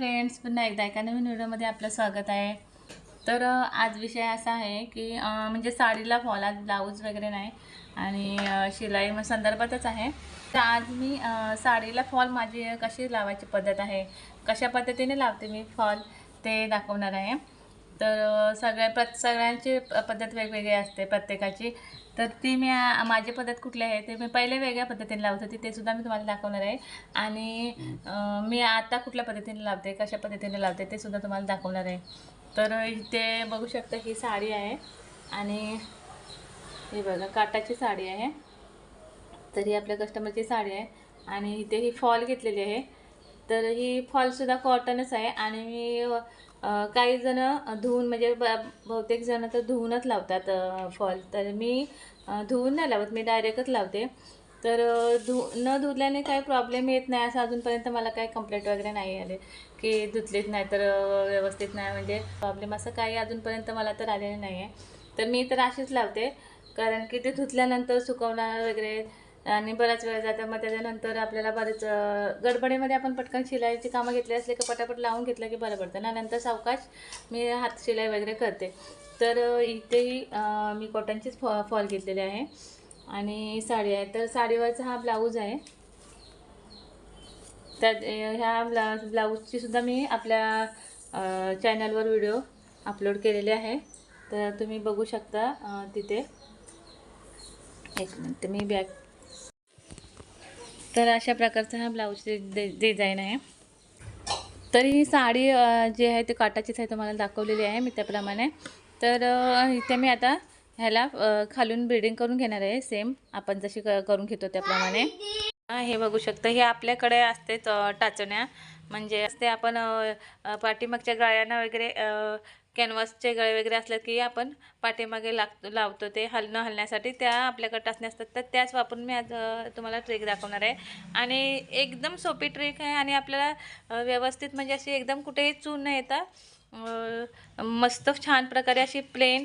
Friends पुन्हा एकदा एका नवीन व्हिडिओमध्ये आपलं स्वागत आहे. तर आज विषय असा आहे की म्हणजे साडीला फॉल आज ब्लाऊज वगैरे नाही आणि शिलाई मग संदर्भातच आहे. तर आज मी साडीला फॉल माझी कशी लावायची पद्धत आहे? कशा पद्धतीने लावते मी फॉल ते दाखवणार आहे. तर सगळ्या प्र सगळ्यांची पद्धत वेगवेगळी असते प्रत्येकाची. तर ती मी माझी पद्धत कुठली आहे ते मी पहिले वेगळ्या पद्धतीने लावत होती ते सुद्धा मी तुम्हाला दाखवणार आहे. आणि मी आता कुठल्या पद्धतीने लावते कशा पद्धतीने लावते ते सुद्धा तुम्हाला दाखवणार आहे. तर इथे बघू शकता ही साडी आहे आणि हे बघा काटाची साडी आहे. तर ही आपल्या कस्टमरची साडी आहे आणि इथे ही फॉल घेतलेली आहे. तर ही फॉलसुद्धा कॉटनच आहे. आणि मी काही जण धुवून म्हणजे ब बहुतेक जण तर धुवूनच लावतात फॉल. तर मी धुवून नाही लावत मी डायरेक्टच लावते. तर धु न धुतल्याने काही प्रॉब्लेम येत नाही असं अजूनपर्यंत मला काही कंप्लेंट वगैरे नाही आले की धुतलीच नाही तर व्यवस्थित नाही म्हणजे प्रॉब्लेम असं काही अजूनपर्यंत मला तर आलेलं नाही आहे तर मी तर अशीच लावते कारण की ते धुतल्यानंतर सुकवणार वगैरे आणि बराच वेळ जातं. मग त्याच्यानंतर आपल्याला बरेच गडबडीमध्ये आपण पटकन शिलाईची कामं घेतली असली की पटापट लावून घेतलं की बरं पडतं. ना नंतर सावकाश मी हात शिलाई वगैरे करते. तर इथेही मी कॉटनचीच फॉ फॉल घेतलेली आहे. आणि साडी आहे. तर साडीवरचा हा ब्लाऊज आहे. त्यात ह्या ब्ला ब्लाऊजची सुद्धा मी आपल्या चॅनलवर व्हिडिओ अपलोड केलेले आहे. तर तुम्ही बघू शकता तिथे. एक मिनिट मी बॅक तर अशा प्रकारचा हा ब्लाऊजची डि डिझाईन आहे. तर ही साडी जी आहे ती काटाचीच आहे तुम्हाला दाखवलेली आहे मी त्याप्रमाणे. तर इथे मी आता ह्याला खालून बिल्डिंग करून घेणार आहे सेम. आपण जशी क- करून घेतो त्याप्रमाणे. हे बघू शकता हे आपल्याकडे असतेच टाचण्या. म्हणजे असते आपण पाठीमागच्या गळ्यांना वगैरे कॅनव्हासचे गळे वगैरे असले की आपण पाठीमागे लाग लावतो ते हल न हलण्यासाठी त्या आपल्याकडे टाचण्या असतात. तर त्याच वापरून मी आज तुम्हाला ट्रिक दाखवणार आहे. आणि एकदम सोपी ट्रिक आहे आणि आपल्याला व्यवस्थित म्हणजे अशी एकदम कुठेही चून न येता मस्त छान प्रकारे अशी प्लेन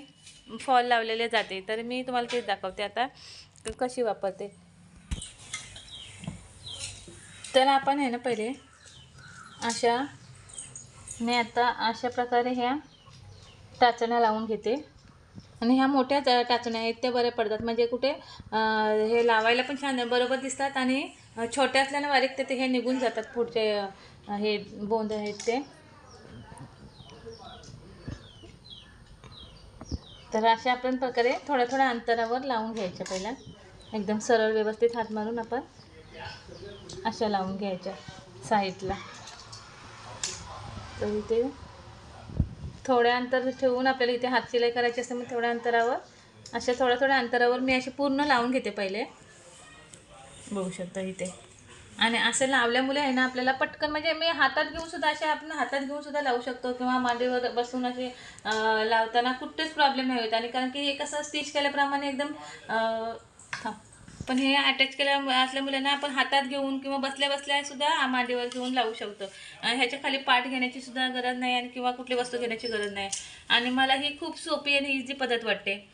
फॉल लावलेले जाते. तर मी तुम्हाला तेच दाखवते आता कशी वापरते. तर आपण आहे ना पहिले अशा मी आता अशा प्रकारे ह्या टाचण्या लावून घेते. आणि ह्या मोठ्या टाचण्या आहेत त्या बऱ्या पडतात. म्हणजे कुठे हे लावायला पण छान बरोबर दिसतात आणि छोट्या असल्याने बारीक ते ते हे निघून जातात पुढचे हे बोंद आहेत ते. तर अशा आपण प्रकारे थोड्या थोड्या अंतरावर लावून घ्यायच्या पहिल्या एकदम सरळ व्यवस्थित हात मारून आपण अशा लावून घ्यायच्या साईडला. तर इथे थोड्या अंतर ठेवून आपल्याला इथे हात शिलाई करायची असते मग थोड्या अंतरावर अशा थोड्या थोड्या अंतरावर मी असे पूर्ण लावून घेते पहिले. बघू शकता इथे. आणि असं लावल्यामुळे आहे ना आपल्याला पटकन म्हणजे मी हातात घेऊन सुद्धा असे आपण हातात घेऊन सुद्धा लावू शकतो किंवा मांडीवर बसून असे लावताना कुठेच प्रॉब्लेम नाही होत. आणि कारण की हे कसं स्टिच केल्याप्रमाणे एकदम पण हे अटॅच केल्या असल्यामुळे ना आपण हातात घेऊन किंवा बसल्या बसल्या सुद्धा मांडीवर घेऊन लावू शकतो. ह्याच्याखाली ह्याच्या खाली पाठ घेण्याची सुद्धा गरज नाही आणि किंवा कुठली वस्तू घेण्याची गरज नाही. आणि मला ही खूप सोपी आणि इझी पद्धत वाटते.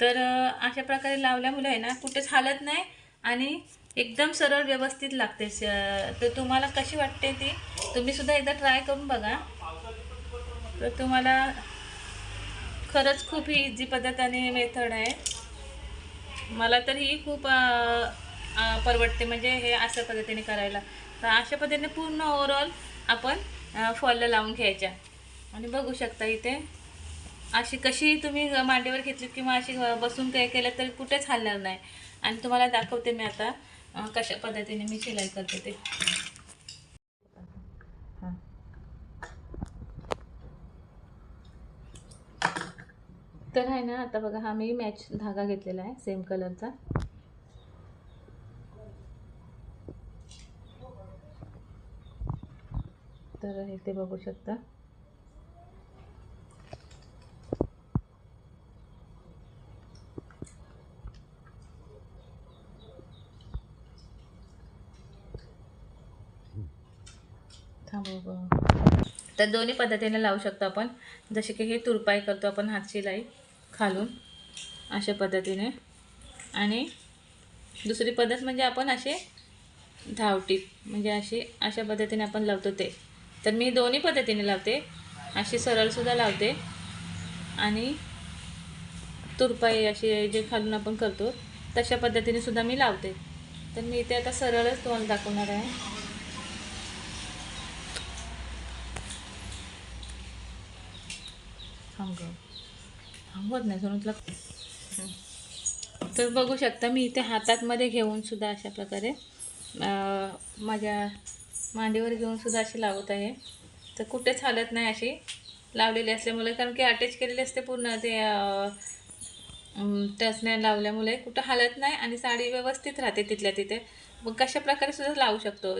तर अशा प्रकारे लावल्यामुळे आहे ना कुठेच हालत नाही आणि एकदम सरळ व्यवस्थित लागते. स- तर तुम्हाला कशी वाटते ती? तुम्ही सुद्धा एकदा ट्राय करून बघा. तर तुम्हाला खरंच खूप ही इझी पद्धत आणि मेथड आहे. मला तर ही खूप परवडते म्हणजे हे अशा पद्धतीने करायला. तर अशा पद्धतीने पूर्ण ओवरऑल आपण फॉलला लावून घ्यायच्या. आणि बघू शकता इथे अशी कशी तुम्ही मांडीवर घेतली किंवा अशी बसून काय केलं तर कुठेच हलणार नाही. आणि तुम्हाला दाखवते मी आता कशा पद्धतीने मी शिलाई करते ते. तर आहे ना आता बघा हा मी मॅच धागा घेतलेला आहे सेम कलरचा तर हे ते बघू शकता. तर दोन्ही पद्धतीने लावू शकतो आपण. जसे की हे तुरपाई करतो आपण हात शिलाई खालून अशा पद्धतीने. आणि दुसरी पद्धत म्हणजे आपण असे धावटीप म्हणजे अशी अशा पद्धतीने आपण लावतो ते. तर मी दोन्ही पद्धतीने लावते. अशी सरळसुद्धा लावते. आणि तुरपाई अशी जे खालून आपण करतो तशा पद्धतीने सुद्धा मी लावते. तर मी इथे आता सरळच तुम्हाला दाखवणार आहे. थांब थांबवत नाही सोनू तुला तर बघू शकता मी इथे हातातमध्ये घेऊन सुद्धा अशा प्रकारे माझ्या मांडीवर घेऊन सुद्धा अशी लावत आहे. तर कुठेच हालत नाही अशी लावलेली असल्यामुळे कारण की अटॅच केलेली असते पूर्ण ते अं, टचने लावल्यामुळे कुठं हालत नाही आणि साडी व्यवस्थित राहते तिथल्या तिथे. मग कशा प्रकारे सुद्धा लावू शकतो.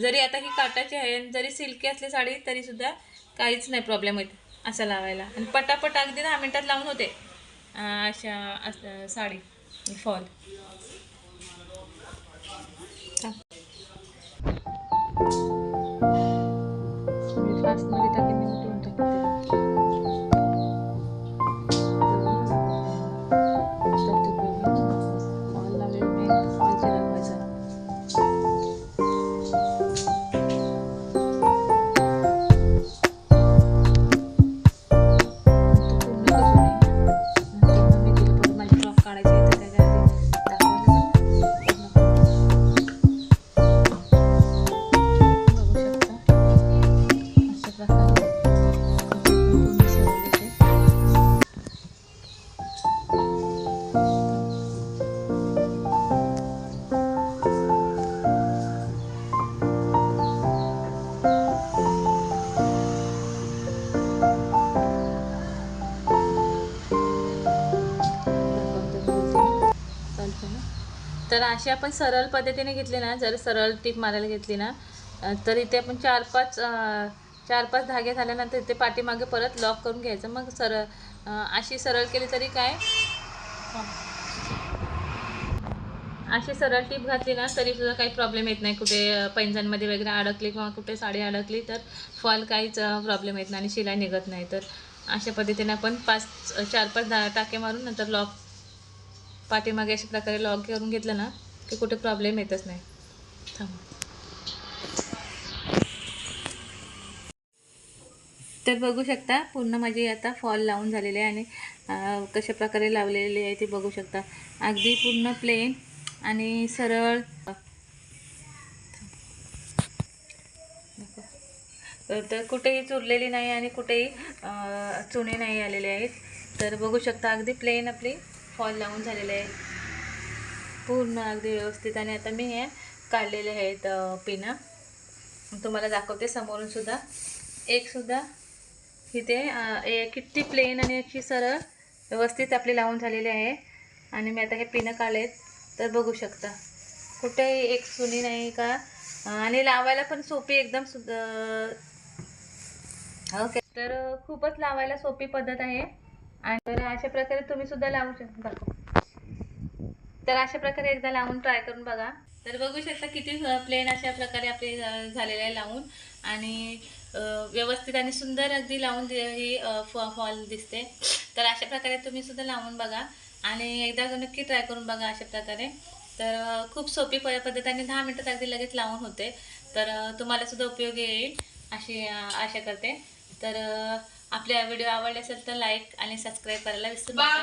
जरी आता ही काटाची आहे आणि जरी सिल्की असली साडी तरीसुद्धा काहीच नाही प्रॉब्लेम येत. असं लावायला. आणि पटापट अगदी दहा मिनटात लावून होते. अशा असं साडी फॉल मी फास्टमध्ये तर अशी आपण सरळ पद्धतीने घेतली ना जर सरळ टीप मारायला घेतली ना तर इथे आपण चार पाच चार पाच धागे झाल्यानंतर इथे पाठीमागे परत लॉक करून घ्यायचं. मग सरळ अशी सरळ केली तरी काय? अशी सरळ टीप घातली ना तरी सुद्धा काही प्रॉब्लेम येत नाही. कुठे अ, पैंजणमध्ये वगैरे अडकली किंवा कुठे साडी अडकली तर फॉल काहीच प्रॉब्लेम येत नाही आणि शिलाई निघत नाही. तर अशा पद्धतीने आपण पाच चार पाच धा टाके मारून नंतर लॉक पाठीमागे अशा प्रकारे लॉक करून घेतलं ना की कुठे प्रॉब्लेम येतच नाही. थांब. तर बघू शकता पूर्ण माझी आता फॉल लावून झालेली आहे आणि कशा प्रकारे लावलेली आहे ते बघू शकता. अगदी पूर्ण प्लेन आणि सरळ. तर तर कुठेही चुरलेली नाही आणि कुठेही चुणे नाही आलेले आहेत. तर बघू शकता अगदी प्लेन आपली. फॉल लावून झालेले आहे. पूर्ण अगदी व्यवस्थित आणि आता मी हे काढलेले आहेत पिनं तुम्हाला दाखवते समोरून सुद्धा. एक सुद्धा इथे ए- किती प्लेन आणि अशी सरळ व्यवस्थित आपली लावून झालेली आहे. आणि मी आता हे पिनं काढलेत तर बघू शकता. कुठेही एक सुनी नाही का? आणि लावायला पण सोपी एकदम सुद्धा ओके. तर खूपच लावायला सोपी पद्धत आहे. आणि तर अशा प्रकारे तुम्ही सुद्धा लावू शकता तर अशा प्रकारे एकदा लावून ट्राय करून बघा. तर बघू शकता किती प्लेन अशा प्रकारे आपले झालेले आहे लावून. आणि व्यवस्थित आणि सुंदर अगदी लावून ही फॉल दिसते. तर अशा प्रकारे तुम्ही सुद्धा लावून बघा. आणि एकदा नक्की ट्राय करून बघा अशा प्रकारे. तर खूप सोपी प पद्धतीने दहा मिनटात अगदी लगेच लावून होते. तर तुम्हाला सुद्धा उपयोगी येईल अशी आशा करते. तर आपल्या व्हिडिओ आवडले असेल तर लाईक आणि सबस्क्राईब करायला विसरू नका.